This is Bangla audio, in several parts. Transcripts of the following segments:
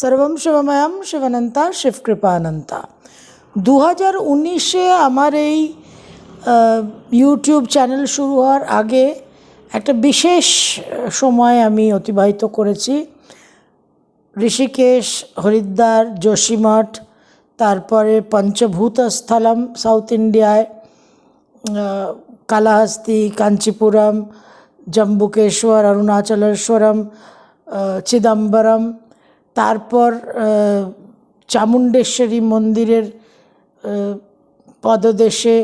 সর্বম শিবময়ম শিবানন্তা শিবকৃপানন্তা। দু হাজার উনিশে আমার এই ইউটিউব চ্যানেল শুরু হওয়ার আগে একটা বিশেষ সময় আমি অতিবাহিত করেছি। ঋষিকেশ, হরিদ্বার, যোশীমঠ, তারপরে পঞ্চভূতস্থলম সাউথ ইন্ডিয়ায় কালাহস্তি, কাঞ্চিপুরম জম্বুকেশ্বর অরুণাচলেশ্বরম চিদম্বরম তারপর চামুণ্ডেশ্বরী মন্দিরের পদদেশে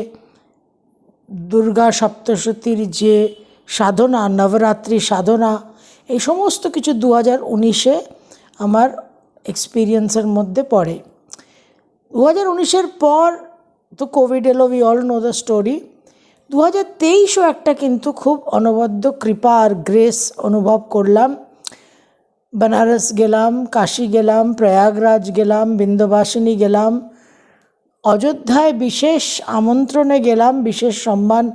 দুর্গা সপ্তশতীর যে সাধনা, নবরাত্রি সাধনা, এই সমস্ত কিছু দু হাজার উনিশে আমার এক্সপিরিয়েন্সের মধ্যে পড়ে। দু হাজার উনিশের পর তো কোভিড এলো we all know the story দু হাজার তেইশও একটা কিন্তু খুব অনবদ্য কৃপা আর গ্রেস অনুভব করলাম। বেনারস গেলাম কাশী গেলাম প্রয়াগরাজ গেলাম বিন্দবাসিনী গেলাম অযোধ্যায় বিশেষ আমন্ত্রণে গেলাম বিশেষ সম্মান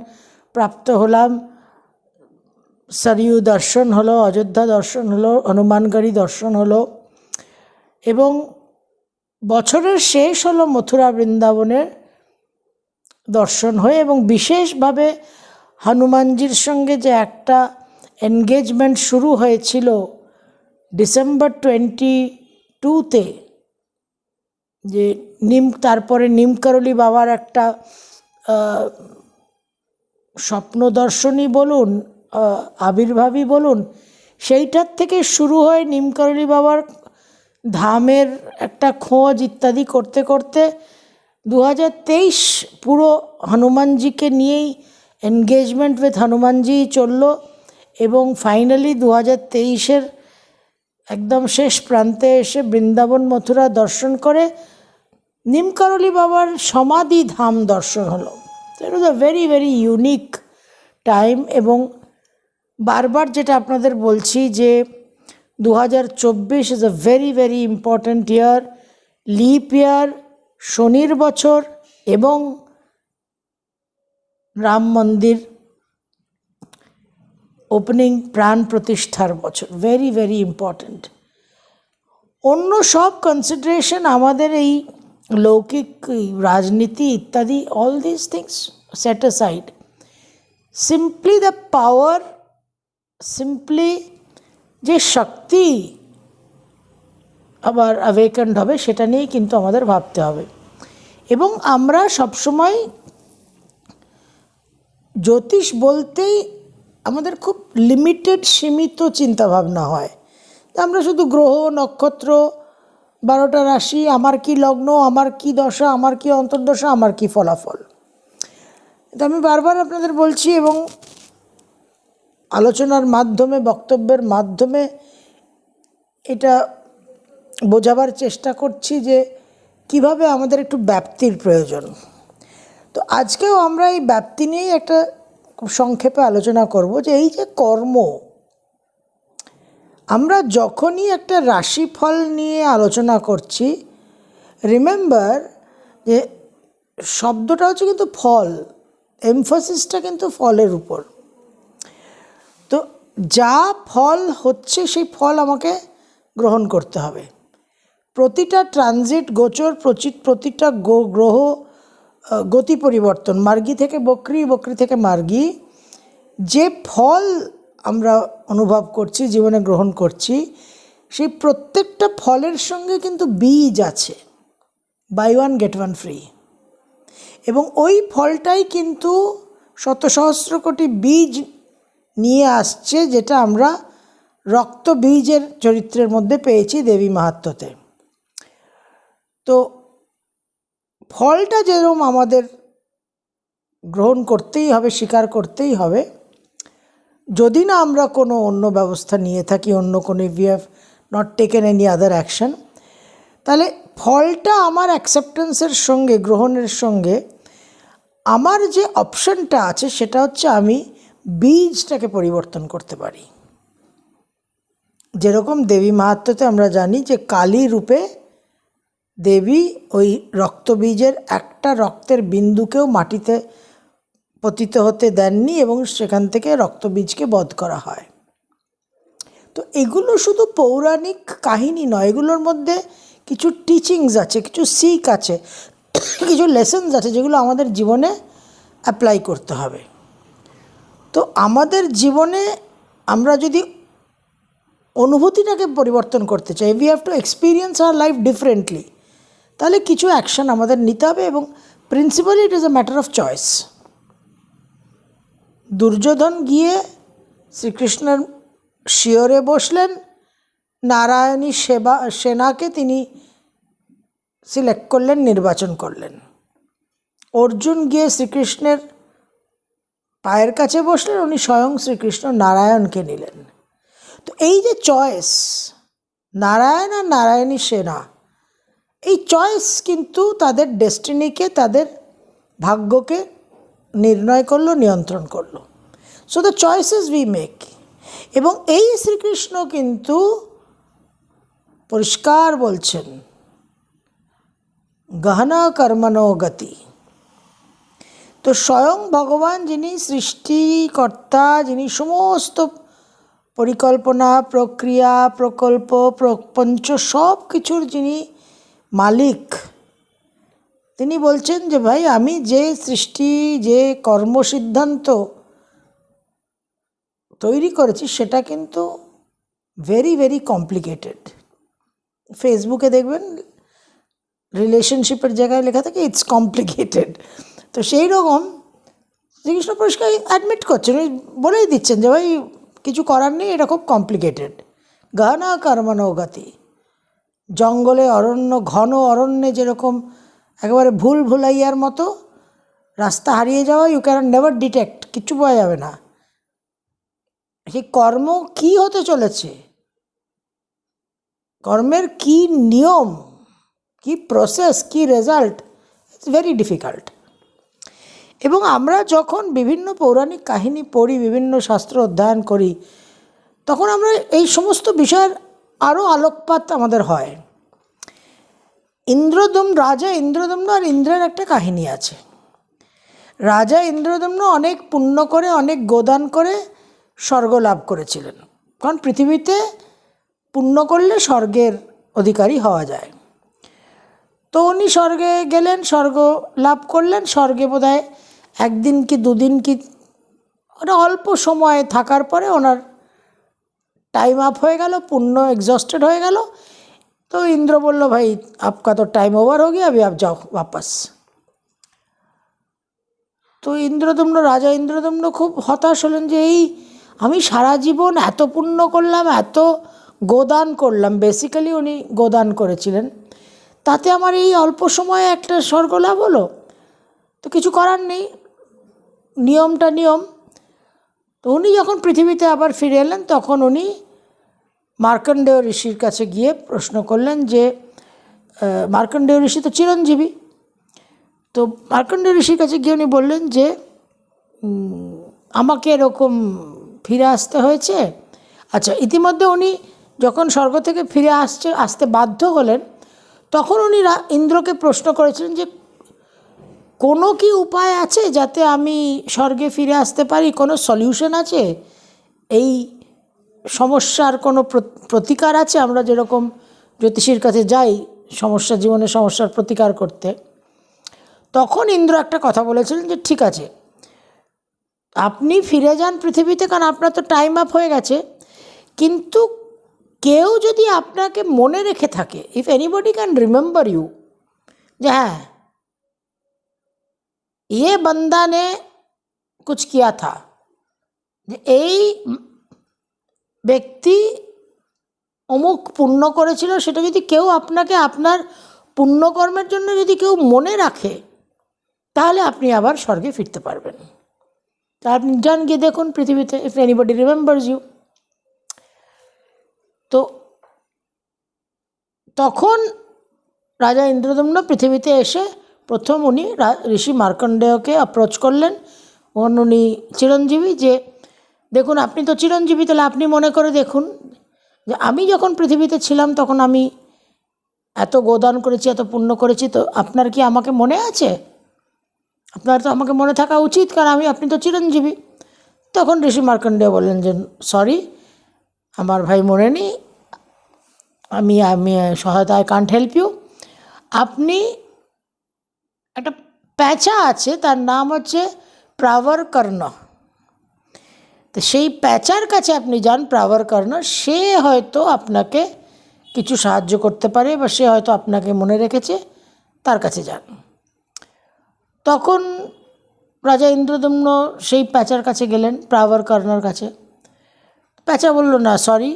প্রাপ্ত হলাম সরিয়ু দর্শন হলো অযোধ্যা দর্শন হলো হনুমানগড়ি দর্শন হলো এবং বছরের শেষ হলো মথুরা বৃন্দাবনের দর্শন হয়ে এবং বিশেষভাবে হনুমানজির সঙ্গে যে একটা এনগেজমেন্ট শুরু হয়েছিল ডিসেম্বর টোয়েন্টি টুতে যে নিম তারপরে নিমকরলি বাবার একটা স্বপ্ন দর্শনই বলুন আহ, আবির্ভাবই বলুন সেইটার থেকে শুরু হয় নিমকরলি বাবার ধামের একটা খোঁজ ইত্যাদি করতে করতে দু হাজার তেইশ পুরো হনুমানজিকে নিয়েই এনগেজমেন্ট উইথ হনুমানজি চলল এবং ফাইনালি দু হাজার তেইশের একদম শেষ প্রান্তে এসে বৃন্দাবন মথুরা দর্শন করে নিমকরলি বাবার সমাধি ধাম দর্শন হলো। It was a very very unique time এবং বারবার যেটা আপনাদের বলছি যে দু হাজার চব্বিশ is a very very important year leap year শনির বছর এবং রাম মন্দির ওপেনিং প্রাণ প্রতিষ্ঠার বছর ভেরি ভেরি ইম্পর্ট্যান্ট অন্য সব কনসিডারেশন আমাদের এই লৌকিক রাজনীতি ইত্যাদি all this things set side simply the power simply যে শক্তি আবার অ্যাওয়েকেন্ড হবে, সেটা নিয়েই কিন্তু আমাদের ভাবতে হবে। এবং আমরা সবসময় জ্যোতিষ বলতেই আমাদের খুব লিমিটেড সীমিত চিন্তাভাবনা হয়। আমরা শুধু গ্রহ, নক্ষত্র, বারোটা রাশি, আমার কি লগ্ন, আমার কি দশা, আমার কি অন্তর্দশা, আমার কি ফলাফল। তো আমি বারবার আপনাদের বলছি এবং আলোচনার মাধ্যমে, বক্তব্যের মাধ্যমে এটা বোঝাবার চেষ্টা করছি যে কীভাবে আমাদের একটু ব্যাপ্তির প্রয়োজন। তো আজকেও আমরা এই ব্যাপ্তি নিয়েই একটা খুব সংক্ষেপে আলোচনা করব যে এই যে কর্ম, আমরা যখনই একটা রাশিফল নিয়ে আলোচনা করছি রিমেম্বার যে শব্দটা হচ্ছে কিন্তু ফল এমফোসিসটা কিন্তু ফলের উপর। তো যা ফল হচ্ছে সেই ফল আমাকে গ্রহণ করতে হবে। প্রতিটা ট্রানজিট গোচর প্রচি- প্রতিটা গ্রহ গতি পরিবর্তন, মার্গি থেকে বকরি বকরি থেকে মার্গি, যে ফল আমরা অনুভব করছি, জীবনে গ্রহণ করছি, সেই প্রত্যেকটা ফলের সঙ্গে কিন্তু বীজ আছে buy one get one free এবং ওই ফলটাই কিন্তু শত সহস্র কোটি বীজ নিয়ে আসছে, যেটা আমরা রক্ত বীজের চরিত্রের মধ্যে পেয়েছি দেবী মাহাত্ম্যতে। তো ফলটা যেরকম আমাদের গ্রহণ করতেই হবে, স্বীকার করতেই হবে, যদি না আমরা কোনো অন্য ব্যবস্থা নিয়ে থাকি, অন্য কোনো we have not taken any other action তাহলে ফলটা আমার অ্যাকসেপ্টেন্সের সঙ্গে, গ্রহণের সঙ্গে, আমার যে অপশনটা আছে, সেটা হচ্ছে আমি বীজটাকে পরিবর্তন করতে পারি। যেরকম দেবী মাহাত্ম্যতে আমরা জানি যে কালী রূপে দেবী ওই রক্তবীজের একটা রক্তের বিন্দুকেও মাটিতে পতিত হতে দেননি এবং সেখান থেকে রক্তবীজকে বধ করা হয়। তো এগুলো শুধু পৌরাণিক কাহিনী নয়, এগুলোর মধ্যে কিছু টিচিংস আছে, কিছু শিখ আছে, কিছু লেসেন্স আছে যেগুলো আমাদের জীবনে অ্যাপ্লাই করতে হবে। তো আমাদের জীবনে আমরা যদি অনুভূতিটাকে পরিবর্তন করতে চাই we have to experience our life differently তাহলে কিছু অ্যাকশন আমাদের নিতে হবে এবং principally it is a matter of choice Duryodhana গিয়ে শ্রীকৃষ্ণের শিয়রে বসলেন। নারায়ণী সেবা, সেনাকে তিনি সিলেক্ট করলেন, নির্বাচন করলেন। অর্জুন গিয়ে শ্রীকৃষ্ণের পায়ের কাছে বসলেন, উনি স্বয়ং শ্রীকৃষ্ণ নারায়ণকে নিলেন। তো এই যে চয়েস নারায়ণ আর নারায়ণী সেনা এই চয়েস কিন্তু তাদের ডেস্টিনিকে তাদের ভাগ্যকে নির্ণয় করল, নিয়ন্ত্রণ করল। So the choices we make এবং এই শ্রীকৃষ্ণ কিন্তু পরিষ্কার বলছেন, গহনা কর্মণো গতি। তো স্বয়ং ভগবান যিনি সৃষ্টিকর্তা, যিনি সমস্ত পরিকল্পনা, প্রক্রিয়া, প্রকল্প প্রপঞ্চ সব কিছুর যিনি মালিক। তিনি বলছেন যে, ভাই, আমি যে সৃষ্টি, যে কর্মসিদ্ধান্ত তৈরি করেছি, সেটা কিন্তু ভেরি ভেরি কমপ্লিকেটেড ফেসবুকে দেখবেন রিলেশনশিপের জায়গায় লেখা থাকে ইটস কমপ্লিকেটেড তো সেই রকম শ্রীকৃষ্ণ পুরস্কার অ্যাডমিট করছেন। বলেই দিচ্ছেন যে, ভাই, কিছু করার নেই, এটা খুব কমপ্লিকেটেড গানা কর্মণো গতি। জঙ্গলে অরণ্য, ঘন অরণ্যে যেরকম একেবারে ভুল ভুলাইয়ার মতো রাস্তা হারিয়ে যাওয়া ইউ ক্যান নেভার ডিটেক্ট কিচ্ছু পাওয়া যাবে না। সেই কর্ম কি হতে চলেছে? কর্মের কি নিয়ম? কি প্রসেস কি রেজাল্ট ইটস ভেরি ডিফিকাল্ট এবং আমরা যখন বিভিন্ন পৌরাণিক কাহিনী পড়ি, বিভিন্ন শাস্ত্র অধ্যয়ন করি, তখন আমরা এই সমস্ত বিষয়ের আরও আলোকপাত আমাদের হয়। ইন্দ্রদম রাজা ইন্দ্রদম্ন আর ইন্দ্রের একটা কাহিনী আছে। রাজা ইন্দ্রদম্ন অনেক পুণ্য করে, অনেক গোদান করে স্বর্গ লাভ করেছিলেন। কারণ পৃথিবীতে পুণ্য করলে স্বর্গের অধিকারী হওয়া যায়। তো উনি স্বর্গে গেলেন, স্বর্গ লাভ করলেন, স্বর্গে বোধ একদিন কি দুদিন কি ওটা অল্প সময় থাকার পরে ওনার টাইম আপ হয়ে গেল পুণ্য এক্সস্টেড হয়ে গেল তো ইন্দ্র বলল ভাই আপকা তো টাইম ওভার हो गया अभी आप जाओ वापस তো ইন্দ্রদম্ন রাজা ইন্দ্রদম্ন খুব হতাশ হলেন যে এই আমি সারা জীবন এত পুণ্য করলাম এত গোদান করলাম বেসিক্যালি উনি গোদান করেছিলেন তাতে আমার এই অল্প সময়ে একটা স্বর্গ লাভ হলো তো কিছু করার নেই নিয়মটা নিয়ম তো উনি যখন পৃথিবীতে আবার ফিরে এলেন, তখন উনি মার্কণ্ডেয় ঋষির কাছে গিয়ে প্রশ্ন করলেন যে মার্কণ্ডেয় ঋষি তো চিরঞ্জীবী। তো মার্কণ্ডেয় ঋষির কাছে গিয়ে উনি বললেন যে আমাকে এরকম ফিরে আসতে হয়েছে। আচ্ছা ইতিমধ্যে উনি যখন স্বর্গ থেকে ফিরে আসছে, আসতে বাধ্য হলেন, তখন উনি ইন্দ্রকে প্রশ্ন করেছিলেন যে কোনো কি উপায় আছে যাতে আমি স্বর্গে ফিরে আসতে পারি? কোনো সলিউশন আছে? এই সমস্যার কোনো প্র- প্রতিকার আছে? আমরা যেরকম জ্যোতিষীর কাছে যাই সমস্যা জীবনে সমস্যার প্রতিকার করতে। তখন ইন্দ্র একটা কথা বলেছিলেন যে, ঠিক আছে, আপনি ফিরে যান পৃথিবীতে, কারণ আপনার তো টাইম আপ হয়ে গেছে। কিন্তু কেউ যদি আপনাকে মনে রেখে থাকে if anybody can remember you যে হ্যাঁ ये बंदा ने कुछ किया था যে এই ব্যক্তি অমুক পুণ্য করেছিল সেটা যদি কেউ আপনাকে আপনার পুণ্যকর্মের জন্য যদি কেউ মনে রাখে তাহলে আপনি আবার স্বর্গে ফিরতে পারবেন তা আপনি যান গিয়ে দেখুন পৃথিবীতে ইফ এনিবডি রিমেম্বার্স ইউ তো তখন রাজা ইন্দ্রদম্ন পৃথিবীতে এসে প্রথম উনি ঋষি মার্কণ্ডেয়কে অ্যাপ্রোচ করলেন। ওন উনি চিরঞ্জীবী যে, দেখুন, আপনি তো চিরঞ্জীবী, তাহলে আপনি মনে করে দেখুন যে, আমি যখন পৃথিবীতে ছিলাম, তখন আমি এত গোদান করেছি, এত পুণ্য করেছি, তো আপনার কি আমাকে মনে আছে? আপনার তো আমাকে মনে থাকা উচিত, কারণ আমি, আপনি তো চিরঞ্জীবী। তখন ঋষি মার্কণ্ডেয় বললেন যে, সরি, আমার ভাই মনে নেই, আমি আমি সহায়তা আই কান্ট হেল্প ইউ আপনি একটা প্যাঁচা আছে, তার নাম হচ্ছে প্রাভার কর্ণ তো সেই প্যাঁচার কাছে আপনি যান প্রাভার কর্ণ সে হয়তো আপনাকে কিছু সাহায্য করতে পারে বা সে হয়তো আপনাকে মনে রেখেছে, তার কাছে যান। তখন রাজা ইন্দ্রদম্ন সেই প্যাঁচার কাছে গেলেন প্রাভার কর্ণর কাছে। প্যাঁচা বলল, না সরি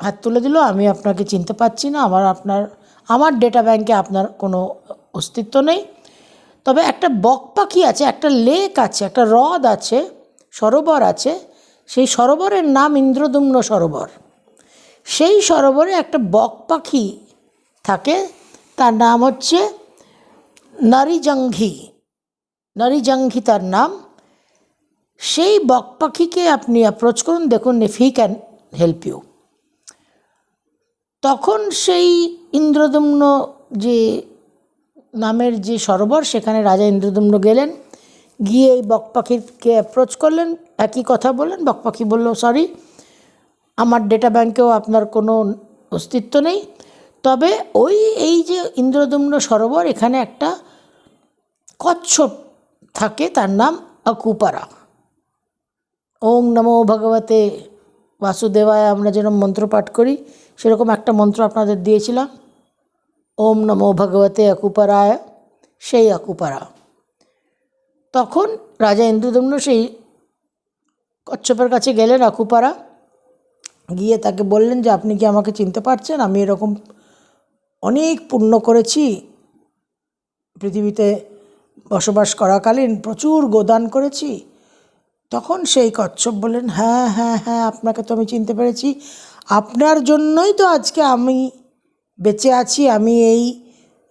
হাত তুলে দিল, আমি আপনাকে চিনতে পারছি না, আমার আপনার, আমার ডেটা ব্যাংকে আপনার কোনো অস্তিত্ব নেই তবে একটা বক পাখি আছে, একটা লেক আছে, একটা হ্রদ আছে, সরোবর আছে, সেই সরোবরের নাম ইন্দ্রদুম্ন সরোবর। সেই সরোবরে একটা বক পাখি থাকে, তার নাম হচ্ছে নারীজঙ্ঘি। নারীজঙ্ঘি তার নাম। সেই বক পাখিকে আপনি অ্যাপ্রোচ করুন, দেখুন if he can help you তখন সেই ইন্দ্রদম্ন যে নামের যে সরোবর, সেখানে রাজা ইন্দ্রদম্ন গেলেন, গিয়ে এই বক পাখিকে অ্যাপ্রোচ করলেন। একই কথা বললেন বক পাখি বলল সরি আমার ডেটা ব্যাংকেও আপনার কোনো অস্তিত্ব নেই। তবে ওই, এই যে ইন্দ্রদম্ন সরোবর, এখানে একটা কচ্ছপ থাকে, তার নাম অকুপারা। ওং নমো ভগবতে বাসুদেবায় আমরা যেরকম মন্ত্র পাঠ করি, সেরকম একটা মন্ত্র আপনাদের দিয়েছিলাম। ওম নমো ভগবতে আকুপারায় সেই আকুপারা তখন রাজা ইন্দ্রদম্ন সেই কচ্ছপের কাছে গেলেন আকুপারা গিয়ে তাকে বললেন যে, আপনি কি আমাকে চিনতে পারছেন? আমি এরকম অনেক পুণ্য করেছি। পৃথিবীতে বসবাস করাকালীন প্রচুর গোদান করেছি। তখন সেই কচ্ছপ বললেন হ্যাঁ হ্যাঁ হ্যাঁ আপনাকে তো আমি চিনতে পেরেছি। আপনার জন্যই তো আজকে আমি বেঁচে আছি, আমি এই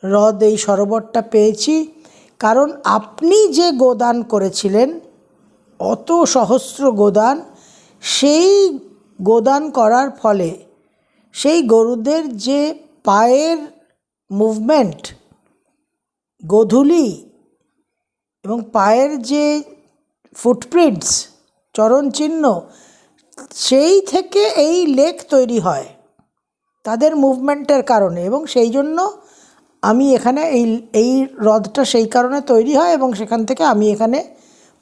হ্রদ, এই সরোবরটা পেয়েছি। কারণ আপনি যে গোদান করেছিলেন, অত সহস্র গোদান, সেই গোদান করার ফলে সেই গরুদের যে পায়ের মুভমেন্ট গোধূলি এবং পায়ের যে ফুটপ্রিন্টস চরণচিহ্ন সেই থেকে এই লেক তৈরি হয়। তাদের মুভমেন্টের কারণে এবং সেই জন্য আমি এখানে এই এই হ্রদটা সেই কারণে তৈরি হয় এবং সেখান থেকে আমি এখানে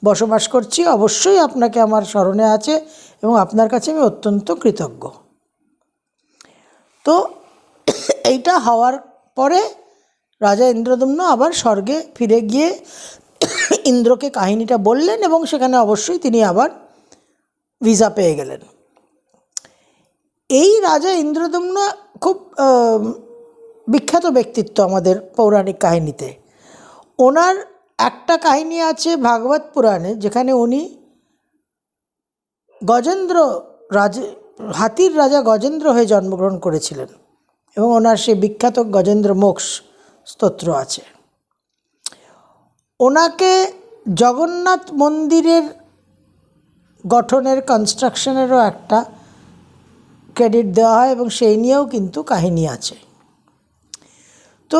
বসবাস করছি। অবশ্যই আপনাকে আমার স্মরণে আছে এবং আপনার কাছে আমি অত্যন্ত কৃতজ্ঞ। তো এইটা হওয়ার পরে রাজা ইন্দ্রদম্ন আবার স্বর্গে ফিরে গিয়ে ইন্দ্রকে কাহিনীটা বললেন এবং সেখানে অবশ্যই তিনি আবার ভিসা পেয়ে গেলেন। এই রাজা ইন্দ্রদম্ন খুব বিখ্যাত ব্যক্তিত্ব আমাদের পৌরাণিক কাহিনীতে। ওনার একটা কাহিনী আছে ভাগবত পুরাণে, যেখানে উনি গজেন্দ্র রাজ, হাতির রাজা গজেন্দ্র হয়ে জন্মগ্রহণ করেছিলেন এবং ওনার সেই বিখ্যাত গজেন্দ্র মোক্ষ স্তোত্র আছে। ওনাকে জগন্নাথ মন্দিরের গঠনের কনস্ট্রাকশনেরও একটা ক্রেডিট দেওয়া হয় এবং সেই নিয়েও কিন্তু কাহিনী আছে। তো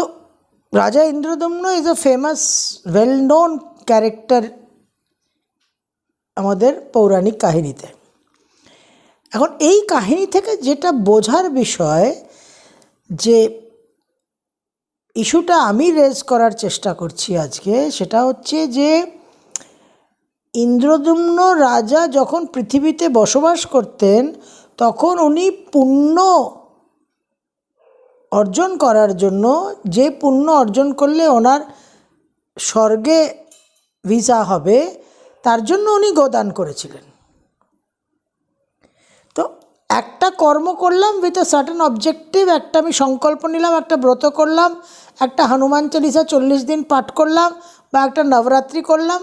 রাজা Indradyumna is a famous well known character আমাদের পৌরাণিক কাহিনীতে। এখন এই কাহিনী থেকে যেটা বোঝার বিষয় যে ইস্যুটা আমি রেজ করার চেষ্টা করছি আজকে, সেটা হচ্ছে যে ইন্দ্রদুম্ন রাজা যখন পৃথিবীতে বসবাস করতেন তখন উনি পুণ্য অর্জন করার জন্য, যে পুণ্য অর্জন করলে ওনার স্বর্গে ভিসা হবে, তার জন্য উনি গোদান করেছিলেন। তো একটা কর্ম করলাম উইথ এ সার্টেন অবজেক্টিভ একটা আমি সংকল্প নিলাম, একটা ব্রত করলাম, একটা হনুমান চালিসা চল্লিশ দিন পাঠ করলাম বা একটা নবরাত্রি করলাম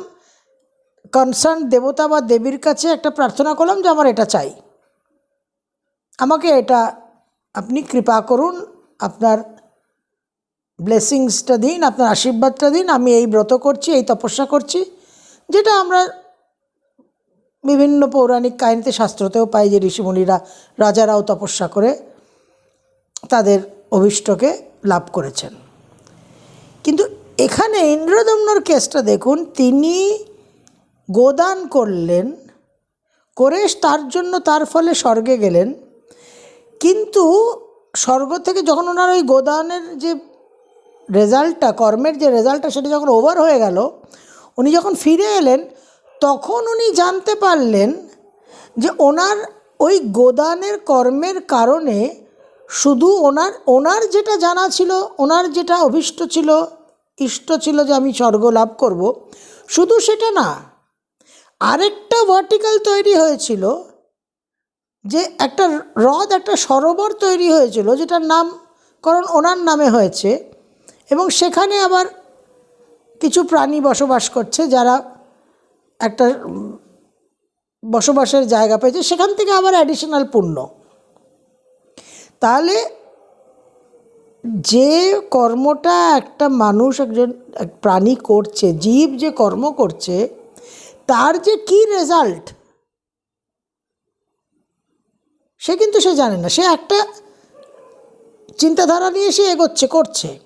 কনসার্ন দেবতা বা দেবীর কাছে একটা প্রার্থনা করলাম যে আমার এটা চাই। আমাকে এটা আপনি কৃপা করুন, আপনার ব্লেসিংসটা দিন, আপনার আশীর্বাদটা দিন, আমি এই ব্রত করছি, এই তপস্যা করছি, যেটা আমরা বিভিন্ন পৌরাণিক কাহিনীতে, শাস্ত্রতেও পাই যে ঋষিমুনিরা রাজারাও তপস্যা করে তাদের অভিষ্টকে লাভ করেছেন। কিন্তু এখানে ইন্দ্রদম্নর কেসটা দেখুন, তিনি গোদান করলেন, করে তার জন্য তার ফলে স্বর্গে গেলেন কিন্তু স্বর্গ থেকে যখন ওনার ওই গোদানের যে রেজাল্টটা, কর্মের যে রেজাল্টটা সেটা যখন ওভার হয়ে গেল, উনি যখন ফিরে এলেন, তখন উনি জানতে পারলেন যে ওনার ওই গোদানের কর্মের কারণে শুধু ওনার ওনার যেটা জানা ছিল, ওনার যেটা অভিষ্ট ছিল, ইষ্ট ছিল যে আমি স্বর্গ লাভ করব, শুধু সেটা না, আরেকটা ভার্টিক্যাল তৈরি হয়েছিল যে একটা হ্রদ, একটা সরোবর তৈরি হয়েছিল, যেটার নামকরণ ওনার নামে হয়েছে এবং সেখানে আবার কিছু প্রাণী বসবাস করছে যারা একটা বসবাসের জায়গা পেয়েছে। সেখান থেকে আবার অ্যাডিশনাল পুণ্য। তাহলে যে কর্মটা একটা মানুষ, একজন এক প্রাণী করছে, জীব যে কর্ম করছে, তার যে কি রেজাল্ট সে কিন্তু সে জানে না। সে একটা চিন্তাধারা নিয়ে সে এগোচ্ছে, করছে।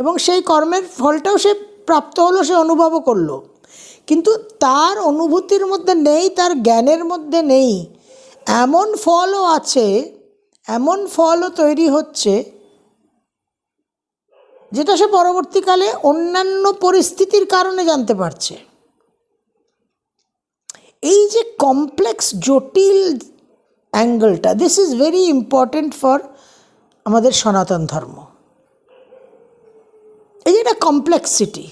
এবং সেই কর্মের ফলটাও সে প্রাপ্ত হলো, সে অনুভবও করল। কিন্তু তার অনুভূতির মধ্যে নেই, তার জ্ঞানের মধ্যে নেই। এমন ফলও আছে, এমন ফলও তৈরি হচ্ছে, যেটা সে পরবর্তীকালে অন্যান্য পরিস্থিতির কারণে জানতে পারছে। এই যে কমপ্লেক্স জটিল অ্যাঙ্গেলটা this is very important for আমাদের সনাতন ধর্ম। এই যে একটা কমপ্লেক্সিটি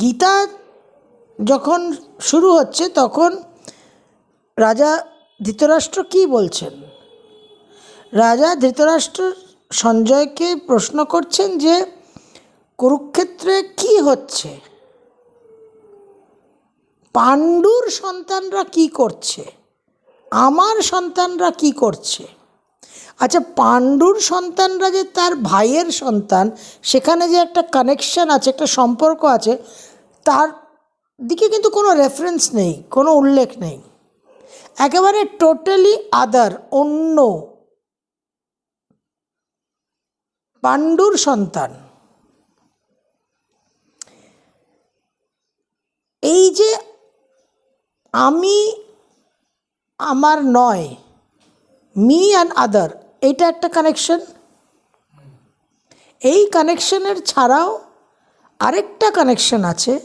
গীতা যখন শুরু হচ্ছে, তখন রাজা ধৃতরাষ্ট্র কি বলছেন? রাজা ধৃতরাষ্ট্র সঞ্জয়কে প্রশ্ন করছেন যে, কুরুক্ষেত্রে কি হচ্ছে? পাণ্ডুর সন্তানরা কি করছে? আমার সন্তানরা কি করছে? আচ্ছা পাণ্ডুর সন্তানরা যে তার ভাইয়ের সন্তান, সেখানে যে একটা কানেকশন আছে, একটা সম্পর্ক আছে, তার দিকে কিন্তু কোনো রেফারেন্স নেই, কোনো উল্লেখ নেই। একেবারে টোটালি আদার অন্য পাণ্ডুর সন্তান। এই যে আমি, আমার নয় মি অ্যান্ড আদার এইটা একটা কানেকশন এই কানেকশনের ছাড়াও আরেকটা কানেকশন আছে,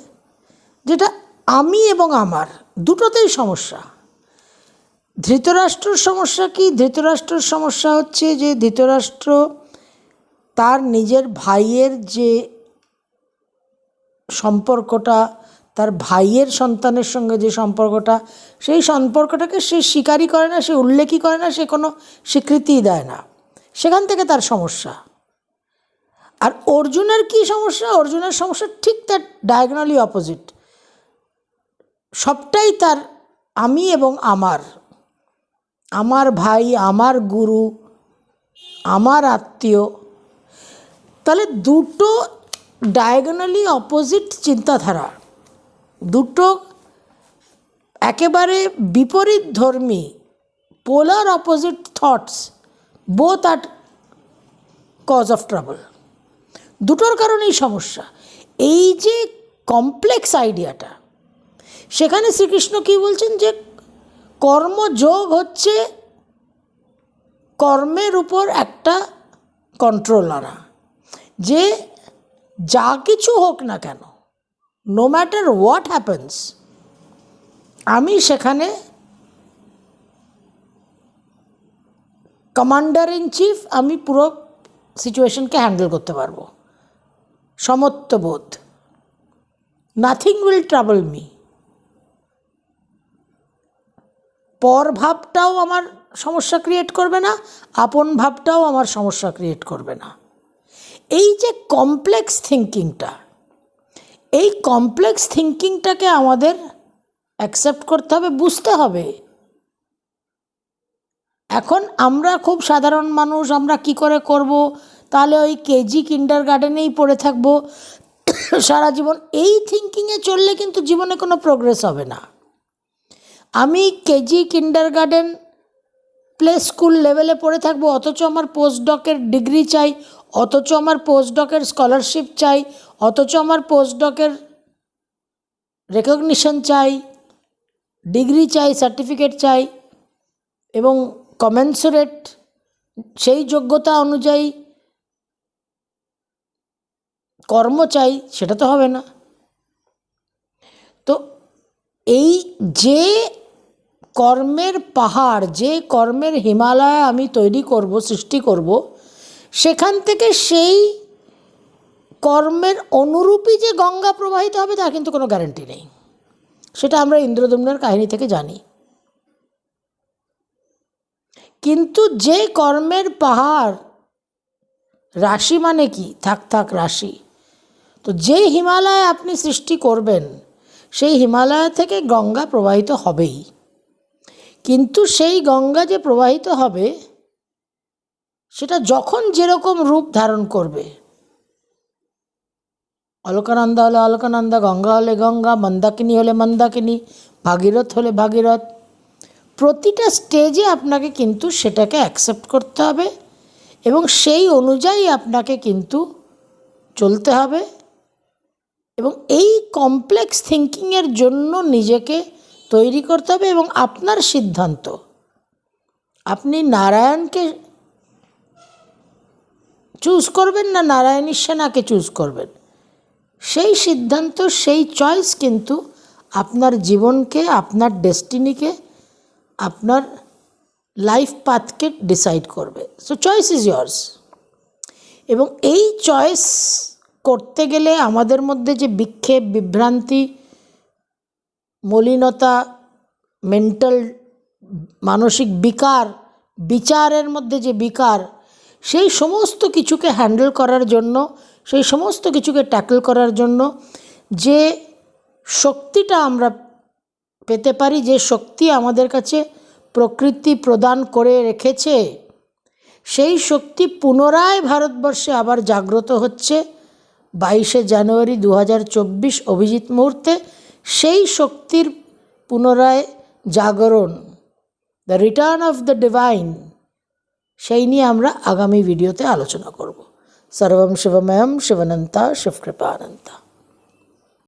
যেটা আমি এবং আমার, দুটোতেই সমস্যা। ধৃতরাষ্ট্রর সমস্যা কি? ধৃতরাষ্ট্রর সমস্যা হচ্ছে যে ধৃতরাষ্ট্র তার নিজের ভাইয়ের যে সম্পর্কটা তার ভাইয়ের সন্তানের সঙ্গে যে সম্পর্কটা, সেই সম্পর্কটাকে সে স্বীকারই করে না, সে উল্লেখই করে না, সে কোনো স্বীকৃতিই দেয় না। সেখান থেকে তার সমস্যা। আর অর্জুনের কি সমস্যা? অর্জুনের সমস্যা ঠিক তার ডায়াগনালি অপোজিট সবটাই তার আমি এবং আমার। আমার ভাই, আমার গুরু, আমার আত্মীয়। তাহলে দুটো ডায়াগনালি অপোজিট চিন্তাধারা। দুটো একেবারে বিপরীত ধর্মী polar opposite thoughts both are cause of trouble দুটোর কারণেই সমস্যা। এই যে কমপ্লেক্স আইডিয়াটা সেখানে শ্রীকৃষ্ণ কী বলছেন যে কর্মযোগ হচ্ছে কর্মের উপর একটা কন্ট্রোল আনা। যে যা কিছু হোক না কেন নো ম্যাটার হোয়াট হ্যাপেন্স আমি সেখানে কমান্ডার ইন চিফ আমি পুরো সিচুয়েশনকে হ্যান্ডেল করতে পারব। সমত্ববোধ নাথিং উইল ট্রাবল মি পর ভাবটাও আমার সমস্যা ক্রিয়েট করবে না, আপন ভাবটাও আমার সমস্যা ক্রিয়েট করবে না। এই যে কমপ্লেক্স থিঙ্কিংটা এই কমপ্লেক্স থিঙ্কিংটাকে আমাদের অ্যাকসেপ্ট করতে হবে, বুঝতে হবে। এখন আমরা খুব সাধারণ মানুষ, আমরা কি করে করব? তাহলে ওই কেজি কিন্ডার গার্ডেনেই পড়ে থাকব। সারা জীবন এই থিঙ্কিংয়ে চললে কিন্তু জীবনে কোনো প্রোগ্রেস হবে না। আমি KG kindergarten play school লেভেলে পড়ে থাকব, অথচ আমার পোস্ট ডকের ডিগ্রি চাই, অথচ আমার পোস্ট ডকের স্কলারশিপ চাই অথচ আমার পোস্ট ডকের রেকগনিশন চাই ডিগ্রি চাই সার্টিফিকেট চাই এবং কমেন্সুরেট সেই যোগ্যতা অনুযায়ী কর্ম চাই, সেটা তো হবে না। তো এই যে কর্মের পাহাড়, যে কর্মের হিমালয় আমি তৈরি করব, সৃষ্টি করব, সেখান থেকে সেই কর্মের অনুরূপী যে গঙ্গা প্রবাহিত হবে, তার কিন্তু কোনো গ্যারান্টি নেই। সেটা আমরা ইন্দ্রদম্নের কাহিনী থেকে জানি। কিন্তু যে কর্মের পাহাড়, রাশি মানে কি? থাক থাক, রাশি। তো যে হিমালয় আপনি সৃষ্টি করবেন, সেই হিমালয় থেকে গঙ্গা প্রবাহিত হবেই। কিন্তু সেই গঙ্গা যে প্রবাহিত হবে, সেটা যখন যেরকম রূপ ধারণ করবে অলকানন্দা হলে অলকানন্দা গঙ্গা হলে গঙ্গা, মন্দাকিনী হলে মন্দাকিনী, ভাগীরথ হলে ভাগীরথ। প্রতিটা স্টেজে আপনাকে কিন্তু সেটাকে অ্যাকসেপ্ট করতে হবে এবং সেই অনুযায়ী আপনাকে কিন্তু চলতে হবে এবং এই কমপ্লেক্স থিঙ্কিংয়ের জন্য নিজেকে তৈরি করতে হবে এবং আপনার সিদ্ধান্ত। আপনি নারায়ণকে চুজ করবেন না নারায়ণী সেনাকে চুজ করবেন? সেই সিদ্ধান্ত, সেই চয়েস কিন্তু আপনার জীবনকে, আপনার ডেস্টিনিকে আপনার লাইফ পাথকে ডিসাইড করবে। সো চয়েস ইজ ইয়ার্স এবং এই চয়েস করতে গেলে আমাদের মধ্যে যে বিক্ষেপ, বিভ্রান্তি, মলিনতা মেন্টাল মানসিক বিকার, বিচারের মধ্যে যে বিকার, সেই সমস্ত কিছুকে হ্যান্ডেল করার জন্য সেই সমস্ত কিছুকে ট্যাকল করার জন্য যে শক্তিটা আমরা পেতে পারি, যে শক্তি আমাদের কাছে প্রকৃতি প্রদান করে রেখেছে, সেই শক্তি পুনরায় ভারতবর্ষে আবার জাগ্রত হচ্ছে বাইশে জানুয়ারি দু হাজার চব্বিশ অভিজিৎ মুহূর্তে। সেই শক্তির পুনরায় জাগরণ the return of the divine সেই নিয়ে আমরা আগামী ভিডিওতে আলোচনা করব। সর্বম শিবময়ম শিবনন্তা শিবকৃপানন্তা